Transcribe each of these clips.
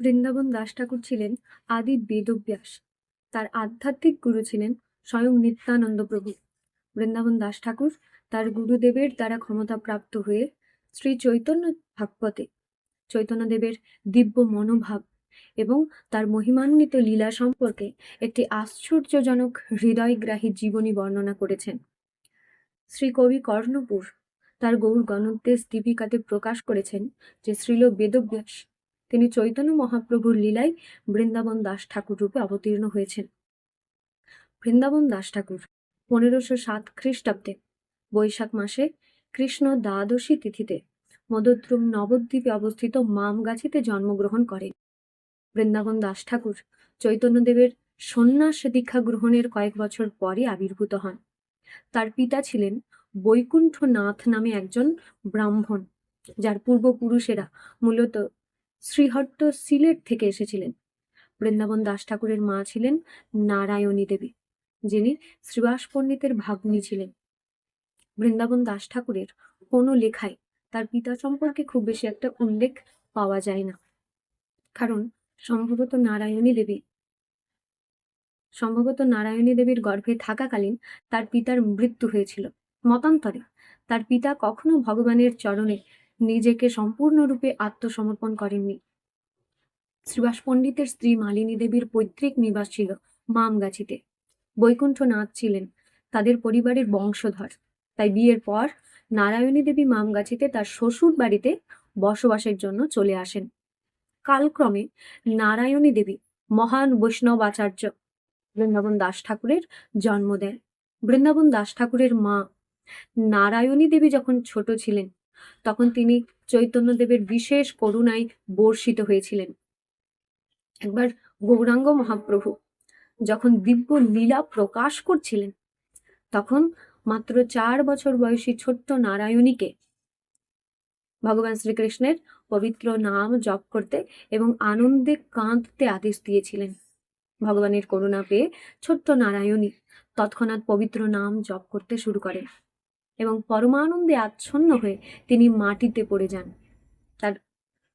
বৃন্দাবন দাস ঠাকুর ছিলেন আদি বেদব্যাস তার আধ্যাত্মিক গুরু ছিলেন স্বয়ং নিত্যানন্দ প্রভু। বৃন্দাবন দাস ঠাকুর তার গুরুদেবের দ্বারা ক্ষমতা প্রাপ্ত হয়ে শ্রী চৈতন্য ভাগবতে চৈতন্যদেবের দিব্য মনোভাব এবং তার মহিমান্বিত লীলা সম্পর্কে একটি আশ্চর্যজনক হৃদয়গ্রাহী জীবনী বর্ণনা করেছেন। শ্রী কবি কর্ণপুর তার গৌর গণোদ্দেশ দীপিকাতে প্রকাশ করেছেন যে শ্রীল বেদব্যাস তিনি চৈতন্য মহাপ্রভুর লীলায় বৃন্দাবন দাস ঠাকুর রূপে অবতীর্ণ হয়েছেন। বৃন্দাবন দাস ঠাকুর পনেরোশো সাত খ্রিস্টাব্দে বৈশাখ মাসে কৃষ্ণ দ্বাদশী তিথিতে মদদ্রুম নবদ্বীপে অবস্থিত মামগাছিতে জন্মগ্রহণ করেন। বৃন্দাবন দাস ঠাকুর চৈতন্যদেবের সন্ন্যাস দীক্ষা গ্রহণের কয়েক বছর পরে আবির্ভূত হন। তার পিতা ছিলেন বৈকুণ্ঠনাথ নামে একজন ব্রাহ্মণ, যার পূর্বপুরুষেরা মূলত শ্রীহট্ট সিলেট থেকে এসেছিলেন। বৃন্দাবন দাস ঠাকুরের মা ছিলেন নারায়ণী দেবী, যিনি শ্রীবাস পণ্ডিতের ভাগ্নী ছিলেন। বৃন্দাবন দাস ঠাকুরের কোনো লেখায় তার পিতা সম্পর্কে খুব বেশি একটা উল্লেখ পাওয়া যায় না। কারণ সম্ভবত নারায়ণী দেবী, সম্ভবত নারায়ণী দেবীর গর্ভে থাকাকালীন তার পিতার মৃত্যু হয়েছিল। মতান্তরে তার পিতা কখনো ভগবানের চরণে নিজেকে সম্পূর্ণরূপে আত্মসমর্পণ করেননি। শ্রীবাস পণ্ডিতের স্ত্রী মালিনী দেবীর পৈতৃক নিবাস ছিল মামগাছিতে। বৈকুণ্ঠনাথ ছিলেন তাদের পরিবারের বংশধর। তাই বিয়ের পর নারায়ণী দেবী মামগাছিতে তার শ্বশুর বাড়িতে বসবাসের জন্য চলে আসেন। কালক্রমে নারায়ণী দেবী মহান বৈষ্ণব আচার্য বৃন্দাবন দাস ঠাকুরের জন্ম দেন। বৃন্দাবন দাস ঠাকুরের মা নারায়ণী দেবী যখন ছোট ছিলেন তখন তিনি চৈতন্যদেবের বিশেষ করুণায় বর্ষিত হয়েছিলেন। একবার গৌরাঙ্গ মহাপ্রভু যখন দিব্য লীলা প্রকাশ করছিলেন, তখন মাত্র চার বছর বয়সী ছোট্ট নারায়ণীকে ভগবান শ্রীকৃষ্ণের পবিত্র নাম জপ করতে এবং আনন্দে কাঁদতে আদেশ দিয়েছিলেন। ভগবানের করুণা পেয়ে ছোট্ট নারায়ণী তৎক্ষণাৎ পবিত্র নাম জপ করতে শুরু করেন। এবং পরমানন্দে আচ্ছন্ন হয়ে তিনি মাটিতে পড়ে যান। তার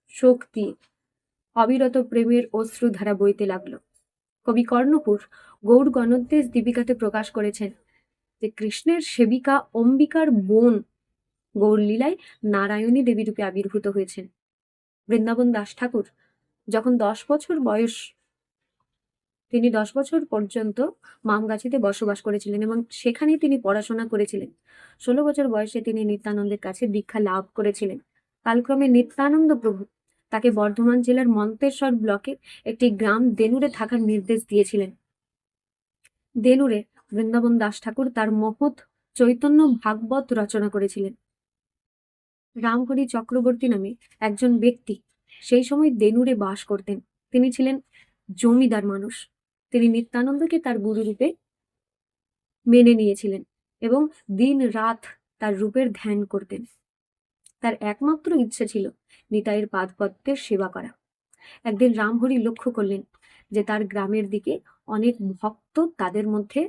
শক্তি অবিরত প্রেমের অশ্রুধারা বইতে লাগল। কবি কর্ণপুর গৌর গণোদ্দেশ দীপিকাতে প্রকাশ করেছেন যে, কৃষ্ণের সেবিকা অম্বিকার বোন গৌরলীলায় নারায়ণী দেবী রূপে আবির্ভূত হয়েছেন। বৃন্দাবন দাস ঠাকুর যখন দশ বছর বয়স তিনি দশ বছর পর্যন্ত মামগাছিতে বসবাস করেছিলেন এবং সেখানেই তিনি পড়াশোনা করেছিলেন। ষোলো বছর বয়সে তিনি নিত্যানন্দের কাছে দীক্ষা লাভ করেছিলেন। কালক্রমে নিত্যানন্দ প্রভু তাকে বর্ধমান জেলার মন্তেশ্বর ব্লকের একটি গ্রাম দেনুরে থাকার নির্দেশ দিয়েছিলেন। দেনুরে বৃন্দাবন দাস ঠাকুর তার মহৎ চৈতন্য ভাগবত রচনা করেছিলেন। রামহরি চক্রবর্তী নামে একজন ব্যক্তি সেই সময় দেনুরে বাস করতেন। তিনি ছিলেন জমিদার মানুষ। তিনি নিত্যানন্দকে তার গুরুরূপে মেনে নিয়েছিলেন এবং দিন রাত তার রূপের ধ্যান করতেন। তার একমাত্র ইচ্ছে ছিল নিতাইয়ের পাদপদ্মের সেবা করা। একদিন রামহরি লক্ষ্য করলেন যে তার গ্রামের দিকে অনেক ভক্ত তাদের মধ্যে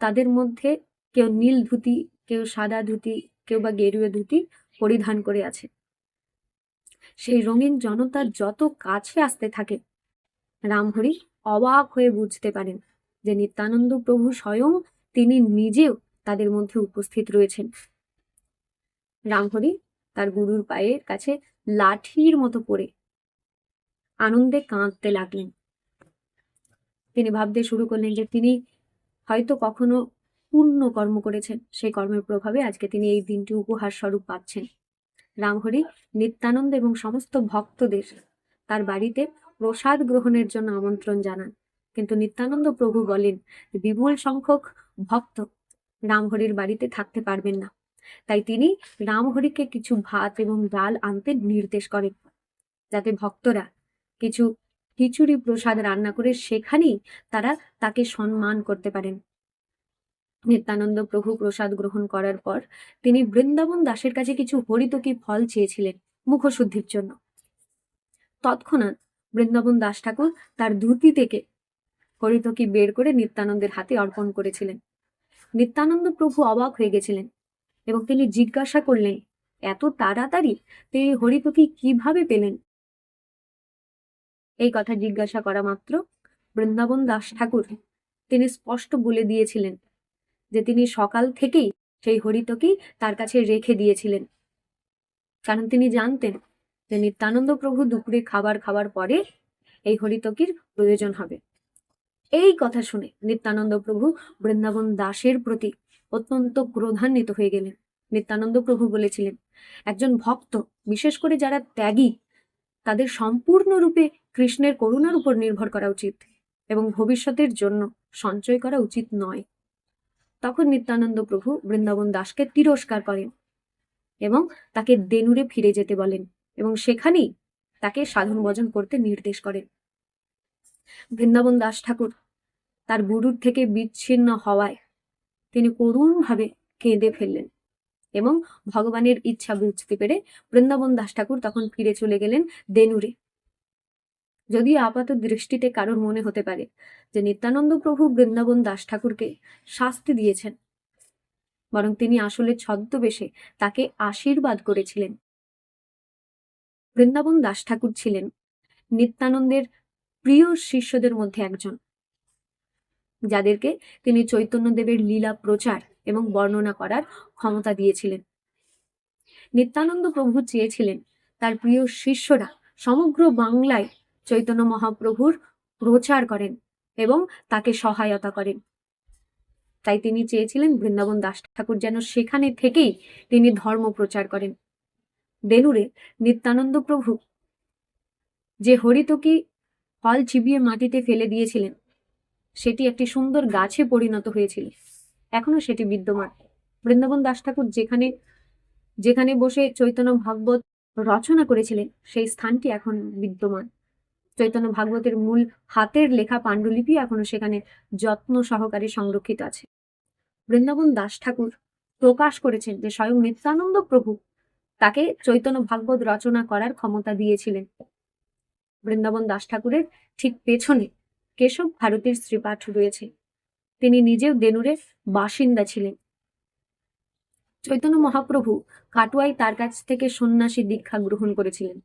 তাদের মধ্যে কেউ নীল ধুতি, কেউ সাদা ধুতি, কেউ বা গেরুয়ে ধুতি পরিধান করে আছে। সেই রঙিন জনতা যত কাছে আসতে থাকে রামহরি অবাক হয়ে বুঝতে পারেন যে নিত্যানন্দ প্রভু স্বয়ং তিনি নিজেও তাদের মধ্যে উপস্থিত রয়েছেন। রামহরি তার গুরুর পায়ের কাছে লাঠির মতো পড়ে আনন্দে কাঁদতে লাগলেন। তিনি ভাবতে শুরু করলেন যে তিনি হয়তো কখনো পূর্ণ কর্ম করেছেন সেই কর্মের প্রভাবে আজকে তিনি এই দিনটি উপহার স্বরূপ পাচ্ছেন। রামহরি নিত্যানন্দ এবং সমস্ত ভক্তদের তার বাড়িতে প্রসাদ গ্রহণের জন্য আমন্ত্রণ জানান। কিন্তু নিত্যানন্দ প্রভু বলেন, বিপুল সংখ্যক ভক্ত রামহরির বাড়িতে থাকতে পারবেন না। তাই তিনি রামহরিকে কিছু ভাত এবং ডাল আনতে নির্দেশ করেন, যাতে ভক্তরা কিছু খিচুড়ি প্রসাদ রান্না করে সেখানেই তারা তাকে সম্মান করতে পারেন। নিত্যানন্দ প্রভু প্রসাদ গ্রহণ করার পর তিনি বৃন্দাবন দাসের কাছে কিছু হরিতকি ফল চেয়েছিলেন মুখশুদ্ধির জন্য। তৎক্ষণাৎ বৃন্দাবন দাস ঠাকুর তার ধুতি থেকে হরিতকি বের করে নিত্যানন্দের হাতে অর্পণ করেছিলেন। নিত্যানন্দ প্রভু অবাক হয়ে গেছিলেন এবং তিনি জিজ্ঞাসা করলেন, এত তাড়াতাড়ি? তিনি হরিতকি কীভাবে পেলেন? এই কথা জিজ্ঞাসা করা মাত্র বৃন্দাবন দাস ঠাকুর তিনি স্পষ্ট বলে দিয়েছিলেন যে তিনি সকাল থেকেই সেই হরিতকি তার কাছে রেখে দিয়েছিলেন। কারণ তিনি জানতেন যে নিত্যানন্দ প্রভু দুপুরে খাবার খাওয়ার পরে এই হরিতকির প্রয়োজন হবে। এই কথা শুনে নিত্যানন্দ প্রভু বৃন্দাবন দাসের প্রতি অত্যন্ত ক্রোধান্বিত হয়ে গেলেন। নিত্যানন্দ প্রভু বলেছিলেন, একজন ভক্ত, বিশেষ করে যারা ত্যাগী, তাদের সম্পূর্ণরূপে কৃষ্ণের করুণার উপর নির্ভর করা উচিত এবং ভবিষ্যতের জন্য সঞ্চয় করা উচিত নয়। তখন নিত্যানন্দ প্রভু বৃন্দাবন দাসকে তিরস্কার করেন এবং তাকে দেনুরে ফিরে যেতে বলেন। এবং সেখানেই তাকে সাধন ভজন করতে নির্দেশ করেন। বৃন্দাবন দাস ঠাকুর তার গুরুর থেকে বিচ্ছিন্ন হওয়ায় তিনি করুণভাবে কেঁদে ফেললেন এবং ভগবানের ইচ্ছা বুঝতে পেরে বৃন্দাবন দাস ঠাকুর তখন ফিরে চলে গেলেন দেনুরে। যদি আপাত দৃষ্টিতে কারোর মনে হতে পারে যে নিত্যানন্দ প্রভু বৃন্দাবন দাস ঠাকুরকে শাস্তি দিয়েছেন, বরং তিনি আসলে ছদ্মবেশে তাকে আশীর্বাদ করেছিলেন। বৃন্দাবন দাস ঠাকুর ছিলেন। নিত্যানন্দের প্রিয় শিষ্যদের মধ্যে একজন। যাদেরকে তিনি চৈতন্যদেবের লীলা প্রচার এবং বর্ণনা করার ক্ষমতা দিয়েছিলেন। নিত্যানন্দ প্রভু চেয়েছিলেন তার প্রিয় শিষ্যরা সমগ্র বাংলায় চৈতন্য মহাপ্রভুর প্রচার করেন এবং তাকে সহায়তা করেন। তাই তিনি চেয়েছিলেন বৃন্দাবন দাস ঠাকুর যেন সেখানে থেকেই তিনি ধর্ম প্রচার করেন। বেলুড়ে নিত্যানন্দ প্রভু। যে হরিতকি ফল চিবিয়ে মাটিতে ফেলে দিয়েছিলেন, সেটি একটি সুন্দর গাছে পরিণত হয়েছিল। এখনও সেটি বিদ্যমান। বৃন্দাবন দাস ঠাকুর যেখানে যেখানে বসে চৈতন্য ভাগবত রচনা করেছিলেন, সেই স্থানটি এখন বিদ্যমান। চৈতন্য ভাগবতের মূল হাতের লেখা পাণ্ডুলিপি এখনও সেখানে যত্ন সহকারে সংরক্ষিত আছে। বৃন্দাবন দাস ঠাকুর প্রকাশ করেছেন যে স্বয়ং নিত্যানন্দ প্রভু তাকে চৈতন্য ভাগবত রচনা করার ক্ষমতা দিয়েছিলেন। বৃন্দাবন দাস ঠাকুরের ঠিক পেছনে কেশব ভারতীর শ্রীপাঠ রয়েছে। তিনি নিজেও দেনুরের বাসিন্দা ছিলেন। চৈতন্য মহাপ্রভু কাটুয়াই তার কাছ থেকে সন্ন্যাসী দীক্ষা গ্রহণ করেছিলেন।